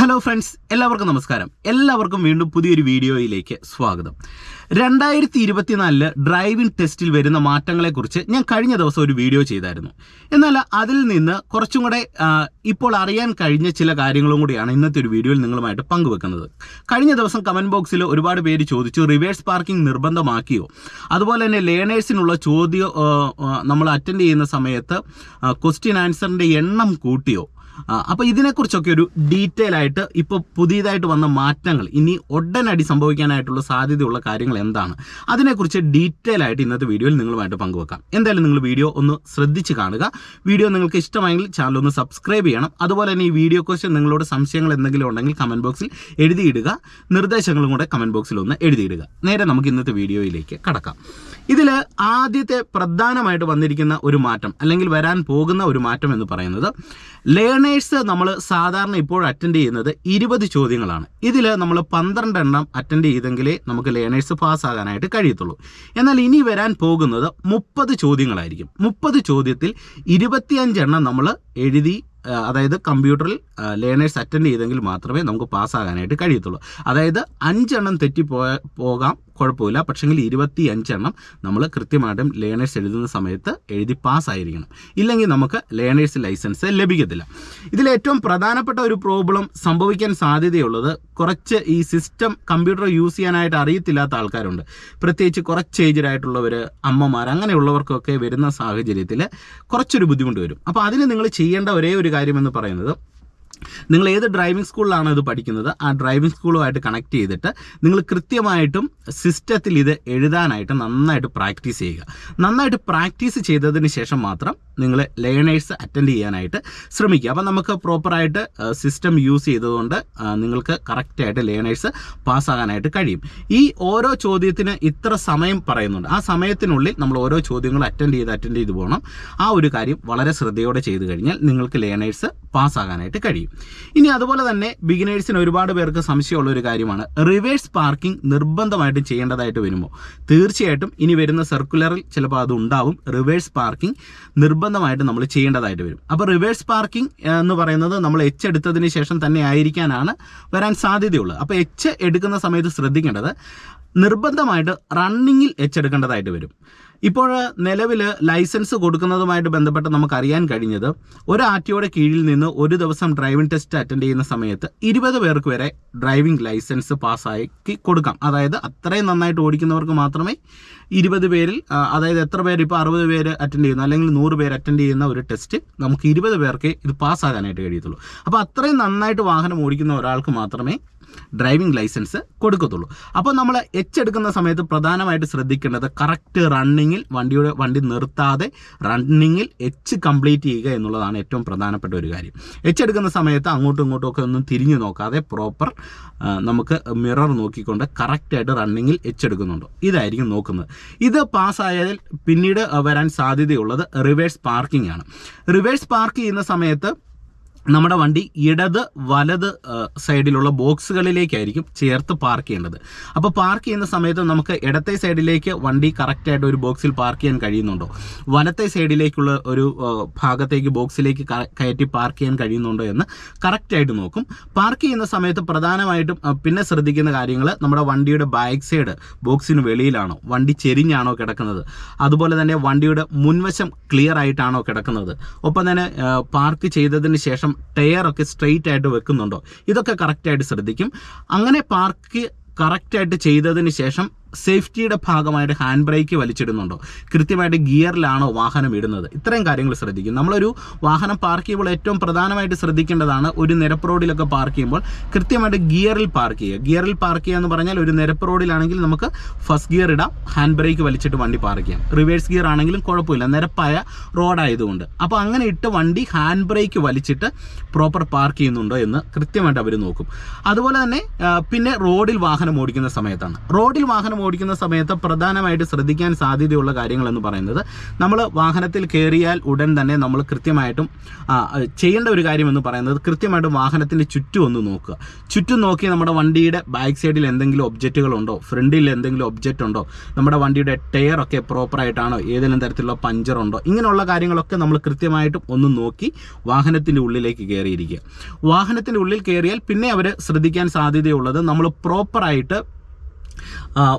Hello friends എല്ലാവർക്കും നമസ്കാരം. എല്ലാവർക്കും വീണ്ടും പുതിയൊരു വീഡിയോയിലേക്ക് സ്വാഗതം. രണ്ടായിരത്തി ഇരുപത്തിനാലിൽ ഡ്രൈവിംഗ് ടെസ്റ്റിൽ വരുന്ന മാറ്റങ്ങളെക്കുറിച്ച് ഞാൻ കഴിഞ്ഞ ദിവസം ഒരു വീഡിയോ ചെയ്തായിരുന്നു. എന്നാൽ അതിൽ നിന്ന് കുറച്ചും കൂടെ ഇപ്പോൾ അറിയാൻ കഴിഞ്ഞ ചില കാര്യങ്ങളും കൂടിയാണ് ഇന്നത്തെ ഒരു വീഡിയോയിൽ നിങ്ങളുമായിട്ട് പങ്കുവെക്കുന്നത്. കഴിഞ്ഞ ദിവസം കമന്റ് ബോക്സിൽ ഒരുപാട് പേര് ചോദിച്ചു റിവേഴ്സ് പാർക്കിംഗ് നിർബന്ധമാക്കിയോ? അതുപോലെ തന്നെ ലേണേഴ്സിനുള്ള ചോദ്യം നമ്മൾ അറ്റൻഡ് ചെയ്യുന്ന സമയത്ത് ക്വസ്റ്റ്യൻ ആൻസറിന്റെ എണ്ണം കൂട്ടിയോ? ആ, അപ്പൊ ഇതിനെക്കുറിച്ചൊക്കെ ഒരു ഡീറ്റെയിൽ ആയിട്ട് ഇപ്പോൾ പുതിയതായിട്ട് വന്ന മാറ്റങ്ങൾ ഇനി ഉടനടി സംഭവിക്കാനായിട്ടുള്ള സാധ്യതയുള്ള കാര്യങ്ങൾ എന്താണ്? അതിനെക്കുറിച്ച് ഡീറ്റെയിൽ ആയിട്ട് ഇന്നത്തെ വീഡിയോയിൽ നിങ്ങളുമായിട്ട് പങ്കുവെക്കാം. എന്തായാലും നിങ്ങൾ വീഡിയോ ഒന്ന് ശ്രദ്ധിച്ച് കാണുക. വീഡിയോ നിങ്ങൾക്ക് ഇഷ്ടമായെങ്കിൽ ചാനൽ ഒന്ന് സബ്സ്ക്രൈബ് ചെയ്യണം. അതുപോലെ തന്നെ ഈ വീഡിയോ ക്വസ്റ്റ്യൻ നിങ്ങളോട് സംശയങ്ങൾ എന്തെങ്കിലും ഉണ്ടെങ്കിൽ കമന്റ് ബോക്സിൽ എഴുതിയിടുക. നിർദ്ദേശങ്ങളും കൂടെ കമന്റ് ബോക്സിൽ ഒന്ന് എഴുതിയിടുക. നേരെ നമുക്ക് ഇന്നത്തെ വീഡിയോയിലേക്ക് കടക്കാം. ഇതിൽ ആദ്യത്തെ പ്രധാനമായിട്ട് വന്നിരിക്കുന്ന ഒരു മാറ്റം അല്ലെങ്കിൽ വരാൻ പോകുന്ന ഒരു മാറ്റം എന്ന് പറയുന്നത് ലേണേഴ്സ് നമ്മൾ സാധാരണ ഇപ്പോൾ അറ്റൻഡ് ചെയ്യുന്നത് ഇരുപത് ചോദ്യങ്ങളാണ്. ഇതിൽ നമ്മൾ പന്ത്രണ്ട് എണ്ണം അറ്റൻഡ് ചെയ്തെങ്കിലേ നമുക്ക് ലേണേഴ്സ് പാസ്സാകാനായിട്ട് കഴിയത്തുള്ളൂ. എന്നാൽ ഇനി വരാൻ പോകുന്നത് മുപ്പത് ചോദ്യങ്ങളായിരിക്കും. മുപ്പത് ചോദ്യത്തിൽ ഇരുപത്തിയഞ്ചെണ്ണം നമ്മൾ എഴുതി അതായത് കമ്പ്യൂട്ടറിൽ ലേണേഴ്സ് അറ്റൻഡ് ചെയ്തെങ്കിൽ മാത്രമേ നമുക്ക് പാസ്സാകാനായിട്ട് കഴിയത്തുള്ളൂ. അതായത് അഞ്ചെണ്ണം തെറ്റിപ്പോയ പോകാം കുഴപ്പമില്ല. പക്ഷെങ്കിൽ ഇരുപത്തി അഞ്ചെണ്ണം നമ്മൾ കൃത്യമായിട്ടും ലേണേഴ്സ് എഴുതുന്ന സമയത്ത് എഴുതി പാസ് ആയിരിക്കണം ഇല്ലെങ്കിൽ നമുക്ക് ലേണേഴ്സ് ലൈസൻസ് ലഭിക്കത്തില്ല. ഇതിൽ ഏറ്റവും പ്രധാനപ്പെട്ട ഒരു പ്രോബ്ലം സംഭവിക്കാൻ സാധ്യതയുള്ളത് കുറച്ച് ഈ സിസ്റ്റം കമ്പ്യൂട്ടർ യൂസ് ചെയ്യാനായിട്ട് അറിയത്തില്ലാത്ത ആൾക്കാരുണ്ട്. പ്രത്യേകിച്ച് കുറച്ച് ഏജ്ഡ് ആയിട്ടുള്ളവർ അമ്മമാർ അങ്ങനെയുള്ളവർക്കൊക്കെ വരുന്ന സാഹചര്യത്തിൽ കുറച്ചൊരു ബുദ്ധിമുട്ട് വരും. അപ്പോൾ അതിന് നിങ്ങൾ ചെയ്യേണ്ട ഒരേ ഒരു കാര്യമെന്ന് പറയുന്നത് നിങ്ങൾ ഏത് ഡ്രൈവിംഗ് സ്കൂളിലാണോ ഇത് പഠിക്കുന്നത്? ആ ഡ്രൈവിംഗ് സ്കൂളുമായിട്ട് കണക്ട് ചെയ്തിട്ട് നിങ്ങൾ കൃത്യമായിട്ടും സിസ്റ്റത്തിൽ ഇത് എഴുതാനായിട്ട് നന്നായിട്ട് പ്രാക്ടീസ് ചെയ്യുക. നന്നായിട്ട് പ്രാക്ടീസ് ചെയ്തതിന് ശേഷം മാത്രം നിങ്ങൾ ലേണേഴ്സ് അറ്റൻഡ് ചെയ്യാനായിട്ട് ശ്രമിക്കുക. അപ്പം നമുക്ക് പ്രോപ്പറായിട്ട് സിസ്റ്റം യൂസ് ചെയ്തതുകൊണ്ട് നിങ്ങൾക്ക് കറക്റ്റായിട്ട് ലേണേഴ്സ് പാസ്സാകാനായിട്ട് കഴിയും. ഈ ഓരോ ചോദ്യത്തിന് ഇത്ര സമയം പറയുന്നുണ്ട്. ആ സമയത്തിനുള്ളിൽ നമ്മൾ ഓരോ ചോദ്യങ്ങൾ അറ്റൻഡ് ചെയ്ത് അറ്റൻഡ് ചെയ്ത് പോകണം. ആ ഒരു കാര്യം വളരെ ശ്രദ്ധയോടെ ചെയ്തു കഴിഞ്ഞാൽ നിങ്ങൾക്ക് ലേണേഴ്സ് പാസ്സാകാനായിട്ട് കഴിയും. ഇനി അതുപോലെ തന്നെ ബിഗിനേഴ്സിന് ഒരുപാട് പേർക്ക് സംശയമുള്ള ഒരു കാര്യമാണ്. റിവേഴ്സ് പാർക്കിംഗ് നിർബന്ധമായിട്ടും ചെയ്യേണ്ടതായിട്ട് വരുമോ? തീർച്ചയായിട്ടും ഇനി വരുന്ന സർക്കുലറിൽ ചിലപ്പോൾ അത് ഉണ്ടാവും. റിവേഴ്സ് പാർക്കിംഗ് നിർബന്ധമായിട്ട് നമ്മൾ ചെയ്യേണ്ടതായിട്ട് വരും. അപ്പോൾ റിവേഴ്സ് പാർക്കിംഗ് എന്ന് പറയുന്നത് നമ്മൾ എച്ച് എടുത്തതിന് ശേഷം തന്നെ ആയിരിക്കാനാണ് വരാൻ സാധ്യതയുള്ളത്. അപ്പോൾ എച്ച് എടുക്കുന്ന സമയത്ത് ശ്രദ്ധിക്കേണ്ടത് നിർബന്ധമായിട്ട് റണ്ണിങ്ങിൽ എച്ച് എടുക്കേണ്ടതായിട്ട് വരും. ഇപ്പോൾ നിലവിൽ ലൈസൻസ് കൊടുക്കുന്നതുമായിട്ട് ബന്ധപ്പെട്ട് നമുക്ക് അറിയാൻ കഴിഞ്ഞത് ഒരു ആർ ടിഒയുടെ കീഴിൽ നിന്ന് ഒരു ദിവസം ഡ്രൈവിംഗ് ടെസ്റ്റ് അറ്റൻഡ് ചെയ്യുന്ന സമയത്ത് ഇരുപത് പേർക്ക് വരെ ഡ്രൈവിംഗ് ലൈസൻസ് പാസ്സാക്കി കൊടുക്കാം. അതായത് അത്രയും നന്നായിട്ട് ഓടിക്കുന്നവർക്ക് മാത്രമേ ഇരുപത് പേരിൽ അതായത് എത്ര പേര് ഇപ്പോൾ അറുപത് പേര് അറ്റൻഡ് ചെയ്യുന്ന അല്ലെങ്കിൽ നൂറ് പേര് അറ്റൻഡ് ചെയ്യുന്ന ഒരു ടെസ്റ്റ് നമുക്ക് ഇരുപത് പേർക്ക് ഇത് പാസ്സാകാനായിട്ട് കഴിയത്തുള്ളൂ. അപ്പോൾ അത്രയും നന്നായിട്ട് വാഹനം ഓടിക്കുന്ന ഒരാൾക്ക് മാത്രമേ ഡ്രൈവിംഗ് ലൈസൻസ് കൊടുക്കത്തുള്ളൂ. അപ്പോൾ നമ്മൾ എച്ച് എടുക്കുന്ന സമയത്ത് പ്രധാനമായിട്ട് ശ്രദ്ധിക്കേണ്ടത് കറക്റ്റ് റണ്ണിങ്ങിൽ വണ്ടിയുടെ വണ്ടി നിർത്താതെ റണ്ണിങ്ങിൽ എച്ച് കംപ്ലീറ്റ് ചെയ്യുക എന്നുള്ളതാണ് ഏറ്റവും പ്രധാനപ്പെട്ട ഒരു കാര്യം. എച്ച് എടുക്കുന്ന സമയത്ത് അങ്ങോട്ടും ഇങ്ങോട്ടും ഒക്കെ ഒന്നും തിരിഞ്ഞു നോക്കാതെ പ്രോപ്പർ നമുക്ക് മിറർ നോക്കിക്കൊണ്ട് കറക്റ്റായിട്ട് റണ്ണിങ്ങിൽ എച്ച് എടുക്കുന്നുണ്ടോ. ഇതായിരിക്കും നോക്കുന്നത്. ഇത് പാസ്സായാൽ പിന്നീട് വരാൻ സാധ്യതയുള്ളത് റിവേഴ്സ് പാർക്കിംഗ് ആണ്. റിവേഴ്സ് പാർക്ക് ചെയ്യുന്ന സമയത്ത് നമ്മുടെ വണ്ടി ഇടത് വലത് സൈഡിലുള്ള ബോക്സുകളിലേക്കായിരിക്കും ചേർത്ത് പാർക്ക് ചെയ്യേണ്ടത്. അപ്പോൾ പാർക്ക് ചെയ്യുന്ന സമയത്ത് നമുക്ക് ഇടത്തെ സൈഡിലേക്ക് വണ്ടി കറക്റ്റായിട്ട് ഒരു ബോക്സിൽ പാർക്ക് ചെയ്യാൻ കഴിയുന്നുണ്ടോ? വലത്തെ സൈഡിലേക്കുള്ള ഒരു ഭാഗത്തേക്ക് ബോക്സിലേക്ക് കയറ്റി പാർക്ക് ചെയ്യാൻ കഴിയുന്നുണ്ടോ എന്ന് കറക്റ്റായിട്ട് നോക്കും. പാർക്ക് ചെയ്യുന്ന സമയത്ത് പ്രധാനമായിട്ടും പിന്നെ ശ്രദ്ധിക്കുന്ന കാര്യങ്ങൾ നമ്മുടെ വണ്ടിയുടെ ബാക്ക് സൈഡ് ബോക്സിന് വെളിയിലാണോ? വണ്ടി ചെരിഞ്ഞാണോ കിടക്കുന്നത്? അതുപോലെ തന്നെ വണ്ടിയുടെ മുൻവശം ക്ലിയർ ആയിട്ടാണോ കിടക്കുന്നത്? ഒപ്പം തന്നെ പാർക്ക് ചെയ്തതിന് ശേഷം ടയർ ഒക്കെ സ്ട്രെയിറ്റ് ആയിട്ട് വെക്കുന്നുണ്ടോ? ഇതൊക്കെ കറക്റ്റായിട്ട് ശ്രദ്ധിക്കും. അങ്ങനെ പാർക്ക് കറക്റ്റായിട്ട് ചെയ്തതിന് ശേഷം സേഫ്റ്റിയുടെ ഭാഗമായിട്ട് ഹാൻഡ് ബ്രേക്ക് വലിച്ചിടുന്നുണ്ടോ? കൃത്യമായിട്ട് ഗിയറിലാണോ വാഹനം ഇടുന്നത്? ഇത്രയും കാര്യങ്ങൾ ശ്രദ്ധിക്കും. നമ്മളൊരു വാഹനം പാർക്ക് ചെയ്യുമ്പോൾ ഏറ്റവും പ്രധാനമായിട്ട് ശ്രദ്ധിക്കേണ്ടതാണ് ഒരു നിരപ്പ് റോഡിലൊക്കെ പാർക്ക് ചെയ്യുമ്പോൾ കൃത്യമായിട്ട് ഗിയറിൽ പാർക്ക് ചെയ്യുക. ഗിയറിൽ പാർക്ക് ചെയ്യുക എന്ന് പറഞ്ഞാൽ ഒരു നിരപ്പ് റോഡിലാണെങ്കിൽ നമുക്ക് ഫസ്റ്റ് ഗിയർ ഇടാം ഹാൻഡ് ബ്രേക്ക് വലിച്ചിട്ട് വണ്ടി പാർക്ക് ചെയ്യാം. റിവേഴ്സ് ഗിയർ ആണെങ്കിലും കുഴപ്പമില്ല. നിരപ്പായ റോഡായതുകൊണ്ട്. അപ്പോൾ അങ്ങനെ ഇട്ട് വണ്ടി ഹാൻഡ് ബ്രേക്ക് വലിച്ചിട്ട് പ്രോപ്പർ പാർക്ക് ചെയ്യുന്നുണ്ടോ എന്ന് കൃത്യമായിട്ട് അവർ നോക്കും. അതുപോലെ തന്നെ പിന്നെ റോഡിൽ വാഹനം ഓടിക്കുന്ന സമയത്താണ്. റോഡിൽ വാഹനം ഓടിക്കുന്ന സമയത്ത് പ്രധാനമായിട്ട് ശ്രദ്ധിക്കാൻ സാധ്യതയുള്ള കാര്യങ്ങൾ എന്ന് പറയുന്നത് നമ്മൾ വാഹനത്തിൽ കയറിയാൽ ഉടൻ തന്നെ നമ്മൾ കൃത്യമായിട്ടും ചെയ്യേണ്ട ഒരു കാര്യം എന്ന് പറയുന്നത് കൃത്യമായിട്ടും വാഹനത്തിന്റെ ചുറ്റും ഒന്ന് നോക്കുക. ചുറ്റും നോക്കി നമ്മുടെ വണ്ടിയുടെ ബാക്ക് സൈഡിൽ എന്തെങ്കിലും ഒബ്ജക്റ്റുകൾ ഉണ്ടോ? ഫ്രണ്ടിൽ എന്തെങ്കിലും ഒബ്ജക്റ്റ് ഉണ്ടോ? നമ്മുടെ വണ്ടിയുടെ ടയർ ഒക്കെ പ്രോപ്പറായിട്ടാണോ ഏതെങ്കിലും തരത്തിലുള്ള പഞ്ചർ ഉണ്ടോ? ഇങ്ങനെയുള്ള കാര്യങ്ങളൊക്കെ നമ്മൾ കൃത്യമായിട്ടും ഒന്ന് നോക്കി വാഹനത്തിന്റെ ഉള്ളിലേക്ക് കയറിയിരിക്കുക വാഹനത്തിന്റെ ഉള്ളിൽ കയറിയാൽ പിന്നെ അവർ ശ്രദ്ധിക്കാൻ സാധ്യതയുള്ളത് നമ്മൾ പ്രോപ്പറായിട്ട് ആ,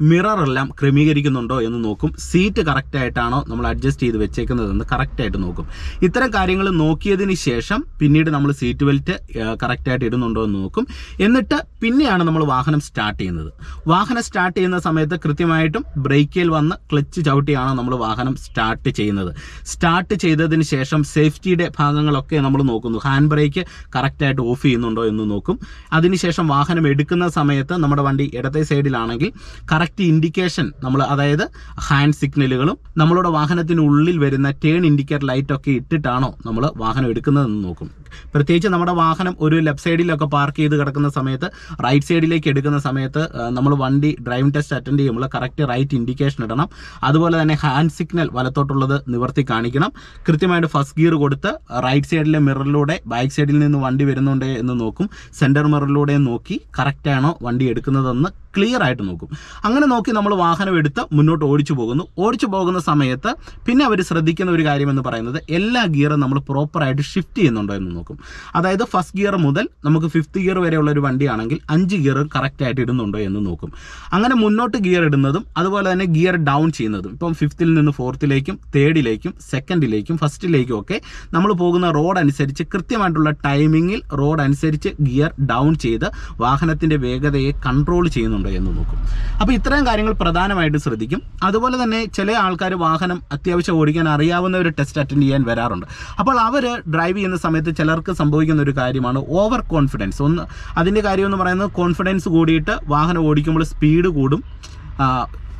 മിററെല്ലാം ക്രമീകരിക്കുന്നുണ്ടോ എന്ന് നോക്കും. സീറ്റ് കറക്റ്റായിട്ടാണോ നമ്മൾ അഡ്ജസ്റ്റ് ചെയ്ത് വെച്ചേക്കുന്നതെന്ന് കറക്റ്റായിട്ട് നോക്കും. ഇത്തരം കാര്യങ്ങൾ നോക്കിയതിന് ശേഷം പിന്നീട് നമ്മൾ സീറ്റ് ബെൽറ്റ് കറക്റ്റായിട്ട് ഇടുന്നുണ്ടോ എന്ന് നോക്കും. എന്നിട്ട് പിന്നെയാണ് നമ്മൾ വാഹനം സ്റ്റാർട്ട് ചെയ്യുന്നത്. വാഹനം സ്റ്റാർട്ട് ചെയ്യുന്ന സമയത്ത് കൃത്യമായിട്ടും ബ്രേക്കിൽ വന്ന് ക്ലച്ച് ചവിട്ടിയാണോ നമ്മൾ വാഹനം സ്റ്റാർട്ട് ചെയ്യുന്നത്. സ്റ്റാർട്ട് ചെയ്തതിന് ശേഷം സേഫ്റ്റിയുടെ ഭാഗങ്ങളൊക്കെ നമ്മൾ നോക്കുന്നു. ഹാൻഡ് ബ്രേക്ക് കറക്റ്റായിട്ട് ഓഫ് ചെയ്യുന്നുണ്ടോ എന്ന് നോക്കും. അതിനുശേഷം വാഹനം എടുക്കുന്ന സമയത്ത് നമ്മുടെ വണ്ടി ഇടത്തെ സൈഡിലാണെങ്കിൽ കറക്റ്റ് ഇൻഡിക്കേഷൻ നമ്മൾ അതായത് ഹാൻഡ് സിഗ്നലുകളും നമ്മളുടെ വാഹനത്തിനുള്ളിൽ വരുന്ന ടേൺ ഇൻഡിക്കേറ്റർ ലൈറ്റ് ഒക്കെ ഇട്ടിട്ടാണോ നമ്മൾ വാഹനം എടുക്കുന്നതെന്ന് നോക്കും. പ്രത്യേകിച്ച് നമ്മുടെ വാഹനം ഒരു ലെഫ്റ്റ് സൈഡിലൊക്കെ പാർക്ക് ചെയ്ത് കിടക്കുന്ന സമയത്ത് റൈറ്റ് സൈഡിലേക്ക് എടുക്കുന്ന സമയത്ത് നമ്മൾ വണ്ടി ഡ്രൈവിംഗ് ടെസ്റ്റ് അറ്റൻഡ് ചെയ്യുമ്പോൾ കറക്റ്റ് റൈറ്റ് ഇൻഡിക്കേഷൻ ഇടണം. അതുപോലെ തന്നെ ഹാൻഡ് സിഗ്നൽ വലത്തോട്ടുള്ളത് നിവർത്തി കാണിക്കണം. കൃത്യമായിട്ട് ഫസ്റ്റ് ഗിയർ കൊടുത്ത് റൈറ്റ് സൈഡിലെ മിററിലൂടെ ബാക്ക് സൈഡിൽ നിന്ന് വണ്ടി വരുന്നുണ്ടേ എന്ന് നോക്കും. സെന്റർ മിററിലൂടെ നോക്കി കറക്റ്റാണോ വണ്ടി എടുക്കുന്നതെന്ന് ക്ലിയർ ആയിട്ട് നോക്കും. അങ്ങനെ നോക്കി നമ്മൾ വാഹനം എടുത്ത് മുന്നോട്ട് ഓടിച്ചു പോകുന്നു. ഓടിച്ചു പോകുന്ന സമയത്ത് പിന്നെ അവർ ശ്രദ്ധിക്കുന്ന ഒരു കാര്യം എന്ന് പറയുന്നത് എല്ലാ ഗിയറും നമ്മൾ പ്രോപ്പറായിട്ട് ഷിഫ്റ്റ് ചെയ്യുന്നുണ്ടോ എന്ന് നോക്കും. അതായത് ഫസ്റ്റ് ഗിയർ മുതൽ നമുക്ക് ഫിഫ്ത്ത് ഗിയർ വരെയുള്ള ഒരു വണ്ടിയാണെങ്കിൽ അഞ്ച് ഗിയർ കറക്റ്റായിട്ട് ഇടുന്നുണ്ടോ എന്ന് നോക്കും. അങ്ങനെ മുന്നോട്ട് ഗിയർ ഇടുന്നതും അതുപോലെ തന്നെ ഗിയർ ഡൗൺ ചെയ്യുന്നതും. ഇപ്പം ഫിഫ്ത്തിൽ നിന്ന് ഫോർത്തിലേക്കും തേർഡിലേക്കും സെക്കൻഡിലേക്കും ഫസ്റ്റിലേക്കും ഒക്കെ നമ്മൾ പോകുന്ന റോഡ് അനുസരിച്ച് കൃത്യമായിട്ടുള്ള ടൈമിങ്ങിൽ റോഡ് അനുസരിച്ച് ഗിയർ ഡൗൺ ചെയ്ത് വാഹനത്തിന്റെ വേഗതയെ കൺട്രോൾ ചെയ്യുന്നുണ്ടോ എന്ന് നോക്കും. അപ്പോൾ ഇത്രയും കാര്യങ്ങൾ പ്രധാനമായിട്ട് ശ്രദ്ധിക്കും. അതുപോലെ തന്നെ ചില ആൾക്കാർ വാഹനം അത്യാവശ്യം ഓടിക്കാൻ അറിയാവുന്ന ഒരു ടെസ്റ്റ് അറ്റൻഡ് ചെയ്യാൻ വരാറുണ്ട്. അപ്പോൾ അവർ ഡ്രൈവ് ചെയ്യുന്ന സമയത്ത് ചിലർക്ക് സംഭവിക്കുന്ന ഒരു കാര്യമാണ് ഓവർ കോൺഫിഡൻസ് ഒന്ന് അതിന്റെ കാര്യം എന്ന് പറയുന്നത് കോൺഫിഡൻസ് കൂടിയിട്ട് വാഹനം ഓടിക്കുമ്പോൾ സ്പീഡ് കൂടും.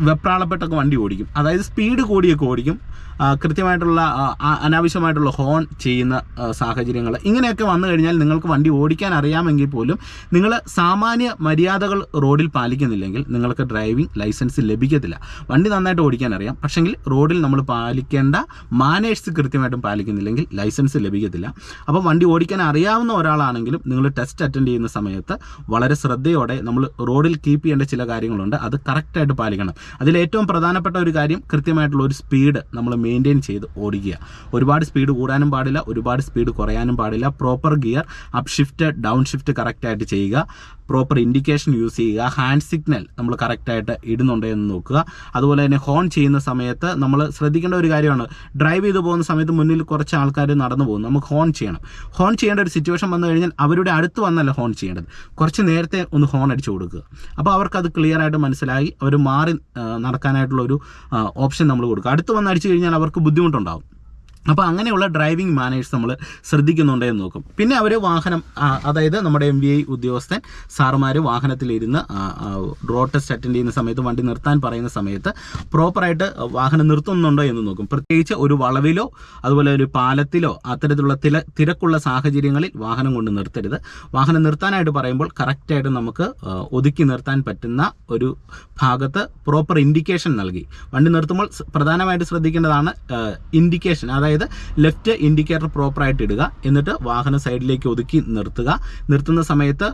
വെപ്രാളപ്പെട്ടൊക്കെ വണ്ടി ഓടിക്കും. അതായത് സ്പീഡ് കൂടിയൊക്കെ ഓടിക്കും. കൃത്യമായിട്ടുള്ള അനാവശ്യമായിട്ടുള്ള ഹോൺ ചെയ്യുന്ന സാഹചര്യങ്ങൾ. ഇങ്ങനെയൊക്കെ വന്നു കഴിഞ്ഞാൽ നിങ്ങൾക്ക് വണ്ടി ഓടിക്കാൻ അറിയാമെങ്കിൽ പോലും നിങ്ങൾ സാമാന്യ മര്യാദകൾ റോഡിൽ പാലിക്കുന്നില്ലെങ്കിൽ നിങ്ങൾക്ക് ഡ്രൈവിംഗ് ലൈസൻസ് ലഭിക്കത്തില്ല. വണ്ടി നന്നായിട്ട് ഓടിക്കാൻ അറിയാം. പക്ഷെങ്കിൽ റോഡിൽ നമ്മൾ പാലിക്കേണ്ട മാനേഴ്സ് കൃത്യമായിട്ടും പാലിക്കുന്നില്ലെങ്കിൽ ലൈസൻസ് ലഭിക്കത്തില്ല. അപ്പോൾ വണ്ടി ഓടിക്കാൻ അറിയാവുന്ന ഒരാളാണെങ്കിലും നിങ്ങൾ ടെസ്റ്റ് അറ്റൻഡ് ചെയ്യുന്ന സമയത്ത് വളരെ ശ്രദ്ധയോടെ നമ്മൾ റോഡിൽ കീപ്പ് ചെയ്യേണ്ട ചില കാര്യങ്ങളുണ്ട്. അത് കറക്റ്റായിട്ട് പാലിക്കണം. അതിൽ ഏറ്റവും പ്രധാനപ്പെട്ട ഒരു കാര്യം കൃത്യമായിട്ടുള്ള ഒരു സ്പീഡ് നമ്മൾ മെയിന്റെയിൻ ചെയ്ത് ഓടിക്കുക. ഒരുപാട് സ്പീഡ് കൂടാനും പാടില്ല ഒരുപാട് സ്പീഡ് കുറയാനും പാടില്ല. Proper gear up shift down shift കറക്റ്റായിട്ട് ചെയ്യുക. പ്രോപ്പർ ഇൻഡിക്കേഷൻ യൂസ് ചെയ്യുക ഹാൻഡ് സിഗ്നൽ നമ്മൾ കറക്റ്റായിട്ട് ഇടുന്നുണ്ടോ എന്ന് നോക്കുക. അതുപോലെ തന്നെ ഹോൺ ചെയ്യുന്ന സമയത്ത് നമ്മൾ ശ്രദ്ധിക്കേണ്ട ഒരു കാര്യമാണ് ഡ്രൈവ് ചെയ്ത് പോകുന്ന സമയത്ത് മുന്നിൽ കുറച്ച് ആൾക്കാർ നടന്നു പോകും നമുക്ക് ഹോൺ ചെയ്യണം. ഹോൺ ചെയ്യേണ്ട ഒരു സിറ്റുവേഷൻ വന്നു കഴിഞ്ഞാൽ അവരുടെ അടുത്ത് വന്നല്ല ഹോൺ ചെയ്യേണ്ടത്. കുറച്ച് നേരത്തെ ഒന്ന് ഹോൺ അടിച്ചു കൊടുക്കുക. അപ്പോൾ അവർക്കത് ക്ലിയർ ആയിട്ട് മനസ്സിലായി അവർ മാറി നടക്കാനായിട്ടുള്ള ഒരു ഓപ്ഷൻ നമ്മൾ കൊടുക്കുക. അടുത്ത് വന്ന് അടിച്ചു കഴിഞ്ഞാൽ അവർക്ക് ബുദ്ധിമുട്ടുണ്ടാവും. അപ്പോൾ അങ്ങനെയുള്ള ഡ്രൈവിംഗ് മാനേഴ്സ് നമ്മൾ ശ്രദ്ധിക്കുന്നുണ്ടോ എന്ന് നോക്കും. പിന്നെ അവർ വാഹനം അതായത് നമ്മുടെ എം വി ഐ ഉദ്യോഗസ്ഥൻ സാറുമാർ വാഹനത്തിലിരുന്ന് റോഡ് ടെസ്റ്റ് അറ്റൻഡ് ചെയ്യുന്ന സമയത്ത് വണ്ടി നിർത്താൻ പറയുന്ന സമയത്ത് പ്രോപ്പറായിട്ട് വാഹനം നിർത്തുന്നുണ്ടോ എന്ന് നോക്കും. പ്രത്യേകിച്ച് ഒരു വളവിലോ അതുപോലെ ഒരു പാലത്തിലോ അത്തരത്തിലുള്ള തില തിരക്കുള്ള സാഹചര്യങ്ങളിൽ വാഹനം കൊണ്ട് നിർത്തരുത്. വാഹനം നിർത്താനായിട്ട് പറയുമ്പോൾ കറക്റ്റായിട്ട് നമുക്ക് ഒതുക്കി നിർത്താൻ പറ്റുന്ന ഒരു ഭാഗത്ത് പ്രോപ്പർ ഇൻഡിക്കേഷൻ നൽകി. വണ്ടി നിർത്തുമ്പോൾ പ്രധാനമായിട്ട് ശ്രദ്ധിക്കേണ്ടതാണ് ഇൻഡിക്കേഷൻ അതായത് ലെഫ്റ്റ് ഇൻഡിക്കേറ്റർ പ്രോപ്പറായിട്ട് ഇടുക എന്നിട്ട് വാഹനം സൈഡിലേക്ക് ഒതുക്കി നിർത്തുക. നിർത്തുന്ന സമയത്ത്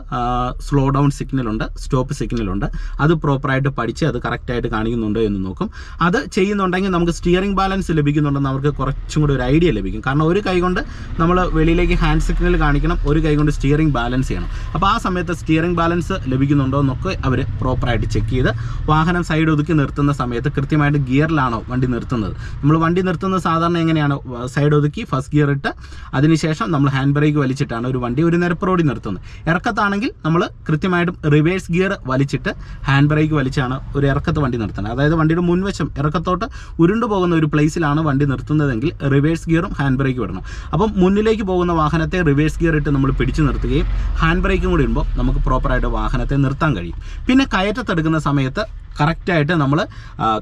സ്ലോ ഡൗൺ സിഗ്നൽ ഉണ്ട് സ്റ്റോപ്പ് സിഗ്നൽ ഉണ്ട്. അത് പ്രോപ്പറായിട്ട് പഠിച്ച് അത് കറക്റ്റായിട്ട് കാണിക്കുന്നുണ്ടോ എന്ന് നോക്കും. അത് ചെയ്യുന്നുണ്ടെങ്കിൽ നമുക്ക് സ്റ്റിയറിംഗ് ബാലൻസ് ലഭിക്കുന്നുണ്ടെന്ന് അവർക്ക് കുറച്ചും കൂടി ഒരു ഐഡിയ ലഭിക്കും. കാരണം ഒരു കൈ കൊണ്ട് നമ്മൾ വെളിയിലേക്ക് ഹാൻഡ് സിഗ്നൽ കാണിക്കണം ഒരു കൈ കൊണ്ട് സ്റ്റിയറിംഗ് ബാലൻസ് ചെയ്യണം. അപ്പോൾ ആ സമയത്ത് സ്റ്റിയറിംഗ് ബാലൻസ് ലഭിക്കുന്നുണ്ടോ എന്നൊക്കെ അവർ പ്രോപ്പറായിട്ട് ചെക്ക് ചെയ്ത് വാഹനം സൈഡ് ഒതുക്കി നിർത്തുന്ന സമയത്ത് കൃത്യമായിട്ട് ഗിയറിലാണോ വണ്ടി നിർത്തുന്നത്. നമ്മൾ വണ്ടി നിർത്തുന്നത് സാധാരണ എങ്ങനെയാണ്? സൈഡ് ഒതുക്കി ഫസ്റ്റ് ഗിയർ ഇട്ട് അതിനുശേഷം നമ്മൾ ഹാൻഡ് ബ്രേക്ക് വലിച്ചിട്ടാണ് ഒരു വണ്ടി ഒരു നിരപ്പ് റോഡിൽ നിർത്തുന്നത്. ഇറക്കത്താണെങ്കിൽ നമ്മൾ കൃത്യമായിട്ടും റിവേഴ്സ് ഗിയർ വലിച്ചിട്ട് ഹാൻഡ് ബ്രേക്ക് വലിച്ചാണ് ഒരു ഇറക്കത്ത് വണ്ടി നിർത്തുന്നത്. അതായത് വണ്ടിയുടെ മുൻവശം ഇറക്കത്തോട്ട് ഉരുണ്ടു പോകുന്ന ഒരു പ്ലേസിലാണ് വണ്ടി നിർത്തുന്നതെങ്കിൽ റിവേഴ്സ് ഗിയറും ഹാൻഡ് ബ്രേക്കും ഇടണം. അപ്പം മുന്നിലേക്ക് പോകുന്ന വാഹനത്തെ റിവേഴ്സ് ഗിയർ ഇട്ട് നമ്മൾ പിടിച്ചു നിർത്തുകയും ഹാൻഡ് ബ്രേക്കും കൂടി ഇടുമ്പോൾ നമുക്ക് പ്രോപ്പറായിട്ട് വാഹനത്തെ നിർത്താൻ കഴിയും. പിന്നെ കയറ്റത്തെടുക്കുന്ന സമയത്ത് കറക്റ്റായിട്ട് നമ്മൾ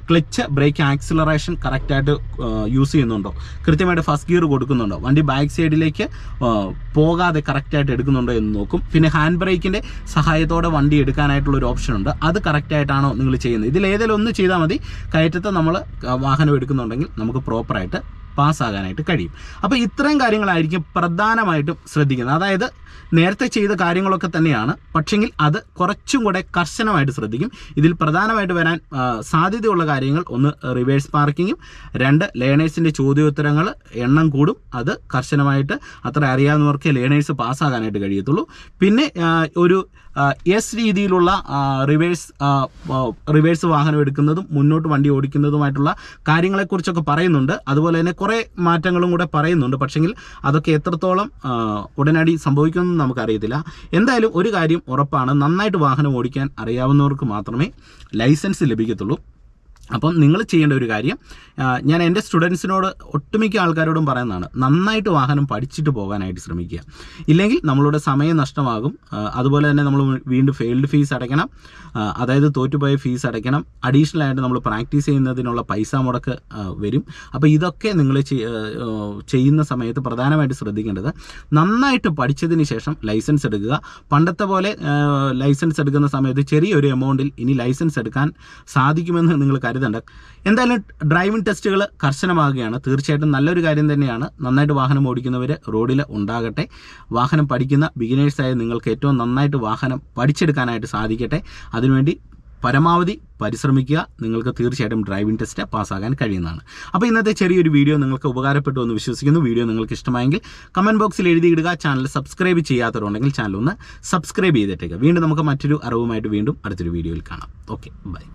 ക്ലച്ച് ബ്രേക്ക് ആക്സിലറേഷൻ കറക്റ്റായിട്ട് യൂസ് ചെയ്യുന്നുണ്ടോ? കൃത്യമായിട്ട് ഫസ്റ്റ് ഗിയർ കൊടുക്കുന്നുണ്ടോ? വണ്ടി ബാക്ക് സൈഡിലേക്ക് പോകാതെ കറക്റ്റായിട്ട് എടുക്കുന്നുണ്ടോ എന്ന് നോക്കും. പിന്നെ ഹാൻഡ് ബ്രേക്കിന്റെ സഹായത്തോടെ വണ്ടി എടുക്കാനായിട്ടുള്ള ഒരു ഓപ്ഷൻ ഉണ്ട് അത് കറക്റ്റായിട്ടാണോ നിങ്ങൾ ചെയ്യുന്നത്? ഇതിൽ ഏതെങ്കിലും ഒന്ന് ചെയ്താൽ മതി. കയറ്റത്ത് നമ്മൾ വാഹനം എടുക്കുന്നുണ്ടെങ്കിൽ നമുക്ക് പ്രോപ്പറായിട്ട് പാസ്സാകാനായിട്ട് കഴിയും. അപ്പോൾ ഇത്രയും കാര്യങ്ങളായിരിക്കും പ്രധാനമായിട്ടും ശ്രദ്ധിക്കുന്നത്. അതായത് നേരത്തെ ചെയ്ത കാര്യങ്ങളൊക്കെ തന്നെയാണ്. പക്ഷെങ്കിൽ അത് കുറച്ചും കൂടെ കർശനമായിട്ട് ശ്രദ്ധിക്കും. ഇതിൽ പ്രധാനമായിട്ട് വരാൻ സാധ്യതയുള്ള കാര്യങ്ങൾ ഒന്ന് റിവേഴ്സ് പാർക്കിങ്ങും രണ്ട് ലേണേഴ്സിന്റെ ചോദ്യോത്തരങ്ങൾ എണ്ണം കൂടും. അത് കർശനമായിട്ട് അത്ര അറിയാവുന്നവർക്ക് ലേണേഴ്സ് പാസ്സാകാനായിട്ട് കഴിയത്തുള്ളൂ. പിന്നെ ഒരു എസ് രീതിയിലുള്ള റിവേഴ്സ് റിവേഴ്സ് വാഹനം എടുക്കുന്നതും മുന്നോട്ട് വണ്ടി ഓടിക്കുന്നതുമായിട്ടുള്ള കാര്യങ്ങളെക്കുറിച്ചൊക്കെ പറയുന്നുണ്ട്. അതുപോലെ തന്നെ കുറേ മാറ്റങ്ങളും കൂടെ പറയുന്നുണ്ട്. പക്ഷെങ്കിൽ അതൊക്കെ എത്രത്തോളം ഉടനടി സംഭവിക്കുമെന്ന് നമുക്കറിയത്തില്ല. എന്തായാലും ഒരു കാര്യം ഉറപ്പാണ്. നന്നായിട്ട് വാഹനം ഓടിക്കാൻ അറിയാവുന്നവർക്ക് മാത്രമേ ലൈസൻസ് ലഭിക്കത്തുള്ളൂ. അപ്പം നിങ്ങൾ ചെയ്യേണ്ട ഒരു കാര്യം ഞാൻ എന്റെ സ്റ്റുഡൻസിനോട് ഒട്ടുമിക്ക ആൾക്കാരോടും പറയുന്നതാണ് നന്നായിട്ട് വാഹനം പഠിച്ചിട്ട് പോകാനായിട്ട് ശ്രമിക്കുക. ഇല്ലെങ്കിൽ നമ്മളുടെ സമയം നഷ്ടമാകും. അതുപോലെ തന്നെ നമ്മൾ വീണ്ടും ഫെയിൽഡ് ഫീസ് അടയ്ക്കണം. അതായത് തോറ്റുപോയ ഫീസ് അടയ്ക്കണം. അഡീഷണൽ ആയിട്ട് നമ്മൾ പ്രാക്ടീസ് ചെയ്യുന്നതിനുള്ള പൈസ മുടക്ക് വരും. അപ്പോൾ ഇതൊക്കെ നിങ്ങൾ ചെയ്യുന്ന സമയത്ത് പ്രധാനമായിട്ട് ശ്രദ്ധിക്കേണ്ടത് നന്നായിട്ട് പഠിച്ചതിന് ശേഷം ലൈസൻസ് എടുക്കുക. പണ്ടത്തെ പോലെ ലൈസൻസ് എടുക്കുന്ന സമയത്ത് ചെറിയൊരു എമൗണ്ടിൽ ഇനി ലൈസൻസ് എടുക്കാൻ സാധിക്കുമെന്ന് നിങ്ങൾ കരുതണ്ട എന്തായാലും ഡ്രൈവിംഗ് ടെസ്റ്റുകൾ കർശനമാകുകയാണ്. തീർച്ചയായിട്ടും നല്ലൊരു കാര്യം തന്നെയാണ്. നന്നായിട്ട് വാഹനം ഓടിക്കുന്നവർ റോഡിൽ ഉണ്ടാകട്ടെ. വാഹനം പഠിക്കുന്ന ബിഗിനേഴ്സായ നിങ്ങൾക്ക് ഏറ്റവും നന്നായിട്ട് വാഹനം പഠിച്ചെടുക്കാനായിട്ട് സാധിക്കട്ടെ. അതിനുവേണ്ടി പരമാവധി പരിശ്രമിക്കുക. നിങ്ങൾക്ക് തീർച്ചയായിട്ടും ഡ്രൈവിംഗ് ടെസ്റ്റ് പാസ്സാകാൻ കഴിയുന്നതാണ്. അപ്പോൾ ഇന്നത്തെ ചെറിയൊരു വീഡിയോ നിങ്ങൾക്ക് ഉപകാരപ്പെട്ടു എന്ന് വിശ്വസിക്കുന്നു. വീഡിയോ നിങ്ങൾക്ക് ഇഷ്ടമായെങ്കിൽ കമന്റ് ബോക്സിൽ എഴുതിയിടുക. ചാനൽ സബ്സ്ക്രൈബ് ചെയ്യാത്തവരുണ്ടെങ്കിൽ ചാനൽ ഒന്ന് സബ്സ്ക്രൈബ് ചെയ്തിട്ടേക്കുക വീണ്ടും നമുക്ക് മറ്റൊരു അറിവുമായിട്ട് വീണ്ടും അടുത്തൊരു വീഡിയോയിൽ കാണാം. Okay bye